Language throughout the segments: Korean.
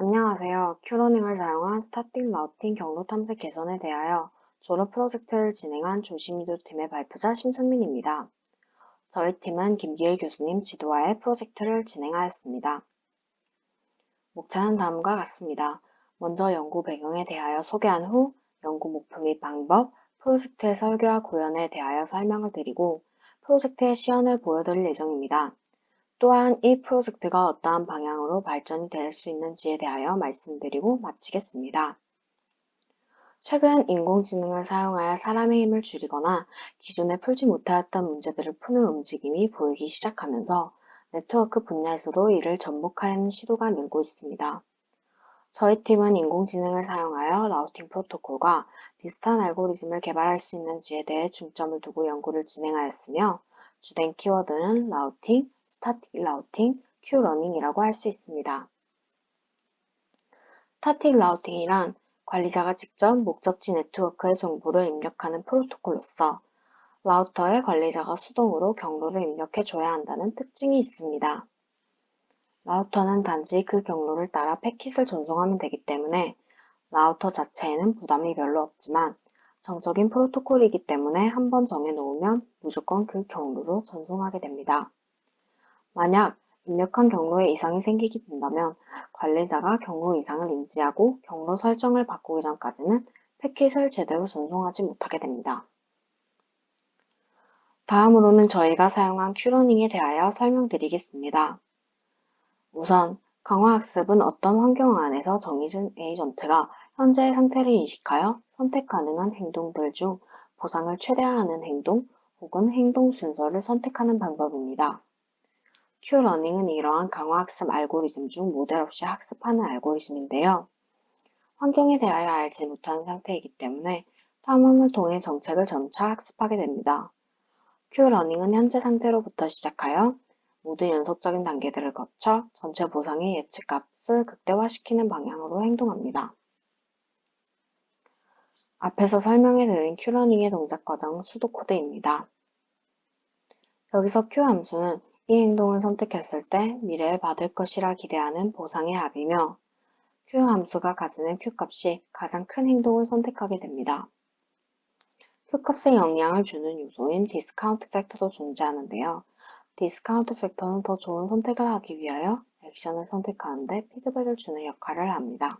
안녕하세요. 큐러닝을 사용한 스타틱 라우팅 경로 탐색 개선에 대하여 졸업 프로젝트를 진행한 조시미도 팀의 발표자 심승민입니다. 저희 팀은 김기일 교수님 지도하에 프로젝트를 진행하였습니다. 목차는 다음과 같습니다. 먼저 연구 배경에 대하여 소개한 후 연구 목표 및 방법, 프로젝트의 설계와 구현에 대하여 설명을 드리고 프로젝트의 시연을 보여드릴 예정입니다. 또한 이 프로젝트가 어떠한 방향으로 발전이 될 수 있는지에 대하여 말씀드리고 마치겠습니다. 최근 인공지능을 사용하여 사람의 힘을 줄이거나 기존에 풀지 못하였던 문제들을 푸는 움직임이 보이기 시작하면서 네트워크 분야에서도 이를 전복하려는 시도가 늘고 있습니다. 저희 팀은 인공지능을 사용하여 라우팅 프로토콜과 비슷한 알고리즘을 개발할 수 있는지에 대해 중점을 두고 연구를 진행하였으며 주된 키워드는 라우팅, 스타틱 라우팅, 큐 러닝이라고 할 수 있습니다. 스타틱 라우팅이란 관리자가 직접 목적지 네트워크의 정보를 입력하는 프로토콜로서 라우터에 관리자가 수동으로 경로를 입력해 줘야 한다는 특징이 있습니다. 라우터는 단지 그 경로를 따라 패킷을 전송하면 되기 때문에 라우터 자체에는 부담이 별로 없지만 정적인 프로토콜이기 때문에 한 번 정해놓으면 무조건 그 경로로 전송하게 됩니다. 만약 입력한 경로에 이상이 생기게 된다면 관리자가 경로 이상을 인지하고 경로 설정을 바꾸기 전까지는 패킷을 제대로 전송하지 못하게 됩니다. 다음으로는 저희가 사용한 큐러닝에 대하여 설명드리겠습니다. 우선 강화학습은 어떤 환경 안에서 정의진 에이전트가 현재의 상태를 인식하여 선택 가능한 행동들 중 보상을 최대화하는 행동 혹은 행동 순서를 선택하는 방법입니다. 큐러닝은 이러한 강화 학습 알고리즘 중 모델 없이 학습하는 알고리즘인데요. 환경에 대하여 알지 못하는 상태이기 때문에 탐험을 통해 정책을 점차 학습하게 됩니다. 큐러닝은 현재 상태로부터 시작하여 모든 연속적인 단계들을 거쳐 전체 보상의 예측값을 극대화시키는 방향으로 행동합니다. 앞에서 설명해드린 큐러닝의 동작 과정 수도 코드입니다. 여기서 큐 함수는 이 행동을 선택했을 때 미래에 받을 것이라 기대하는 보상의 합이며 q 함수가 가지는 q 값이 가장 큰 행동을 선택하게 됩니다. q 값에 영향을 주는 요소인 디스카운트 팩터도 존재하는데요. 디스카운트 팩터는 더 좋은 선택을 하기 위하여 액션을 선택하는데 피드백을 주는 역할을 합니다.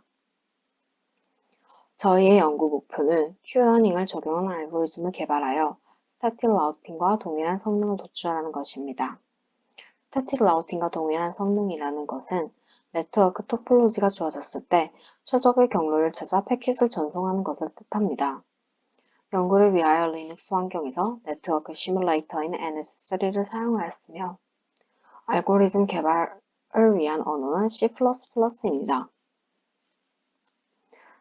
저희의 연구 목표는 Q러닝을 적용한 알고리즘을 개발하여 스타틱 라우팅과 동일한 성능을 도출하는 것입니다. 스태틱 라우팅과 동일한 성능이라는 것은 네트워크 토폴로지가 주어졌을 때 최적의 경로를 찾아 패킷을 전송하는 것을 뜻합니다. 연구를 위하여 리눅스 환경에서 네트워크 시뮬레이터인 NS3를 사용하였으며 알고리즘 개발을 위한 언어는 C++입니다.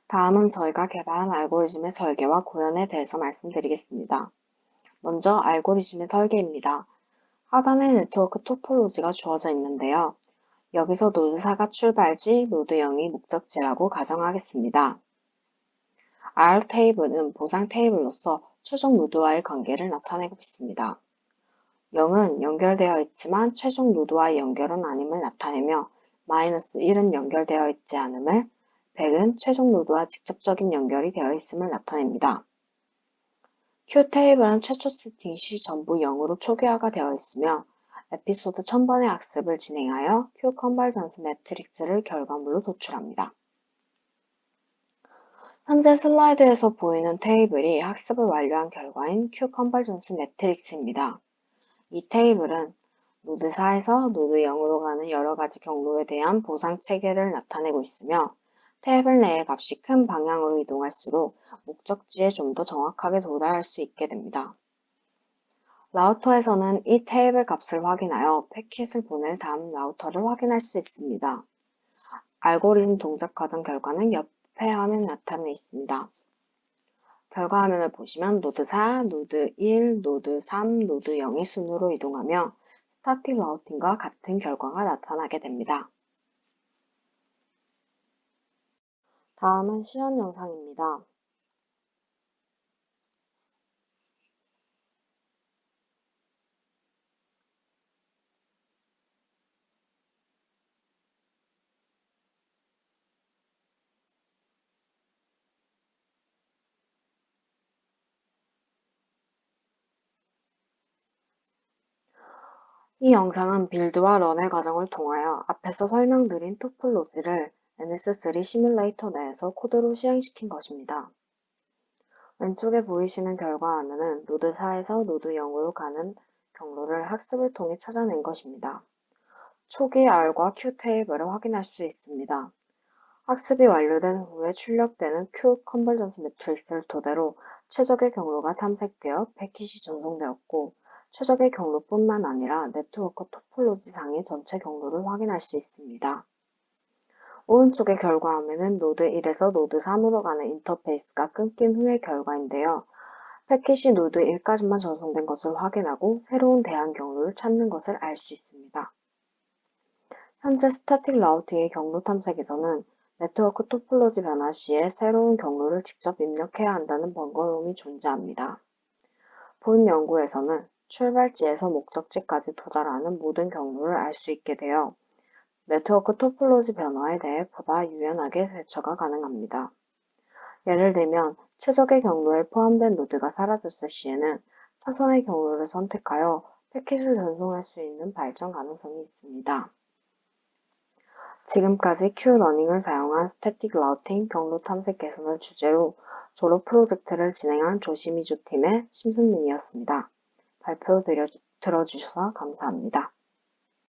다음은 저희가 개발한 알고리즘의 설계와 구현에 대해서 말씀드리겠습니다. 먼저 알고리즘의 설계입니다. 하단에 네트워크 토폴로지가 주어져 있는데요. 여기서 노드 4가 출발지, 노드 0이 목적지라고 가정하겠습니다. R 테이블은 보상 테이블로서 최종 노드와의 관계를 나타내고 있습니다. 0은 연결되어 있지만 최종 노드와의 연결은 아님을 나타내며 마이너스 1은 연결되어 있지 않음을 100은 최종 노드와 직접적인 연결이 되어 있음을 나타냅니다. 큐 테이블은 최초 세팅 시 전부 0으로 초기화가 되어 있으며 에피소드 1000번의 학습을 진행하여 큐 컨발전스 매트릭스를 결과물로 도출합니다. 현재 슬라이드에서 보이는 테이블이 학습을 완료한 결과인 큐 컨발전스 매트릭스입니다. 이 테이블은 노드 4에서 노드 0으로 가는 여러 가지 경로에 대한 보상 체계를 나타내고 있으며 테이블 내의 값이 큰 방향으로 이동할수록 목적지에 좀 더 정확하게 도달할 수 있게 됩니다. 라우터에서는 이 테이블 값을 확인하여 패킷을 보낼 다음 라우터를 확인할 수 있습니다. 알고리즘 동작 과정 결과는 옆에 화면에 나타내 있습니다. 결과 화면을 보시면 노드 4, 노드 1, 노드 3, 노드 0의 순으로 이동하며 스타틱 라우팅과 같은 결과가 나타나게 됩니다. 다음은 시연 영상입니다. 이 영상은 빌드와 런의 과정을 통하여 앞에서 설명드린 토플로지를 NS3 시뮬레이터 내에서 코드로 실행시킨 것입니다. 왼쪽에 보이시는 결과화면은 노드 4에서 노드 0으로 가는 경로를 학습을 통해 찾아낸 것입니다. 초기 R과 Q 테이블을 확인할 수 있습니다. 학습이 완료된 후에 출력되는 Q 컨버전스 매트릭스를 토대로 최적의 경로가 탐색되어 패킷이 전송되었고 최적의 경로뿐만 아니라 네트워크 토폴로지 상의 전체 경로를 확인할 수 있습니다. 오른쪽의 결과화면은 노드 1에서 노드 3으로 가는 인터페이스가 끊긴 후의 결과인데요. 패킷이 노드 1까지만 전송된 것을 확인하고 새로운 대항 경로를 찾는 것을 알 수 있습니다. 현재 스타틱 라우팅의 경로 탐색에서는 네트워크 토폴로지 변화 시에 새로운 경로를 직접 입력해야 한다는 번거로움이 존재합니다. 본 연구에서는 출발지에서 목적지까지 도달하는 모든 경로를 알 수 있게 되어 네트워크 토폴로지 변화에 대해 보다 유연하게 대처가 가능합니다. 예를 들면 최적의 경로에 포함된 노드가 사라졌을 시에는 차선의 경로를 선택하여 패킷을 전송할 수 있는 발전 가능성이 있습니다. 지금까지 Q-러닝을 사용한 스태틱 라우팅 경로 탐색 개선을 주제로 졸업 프로젝트를 진행한 조심이조 팀의 심승민이었습니다. 발표 들어주셔서 감사합니다.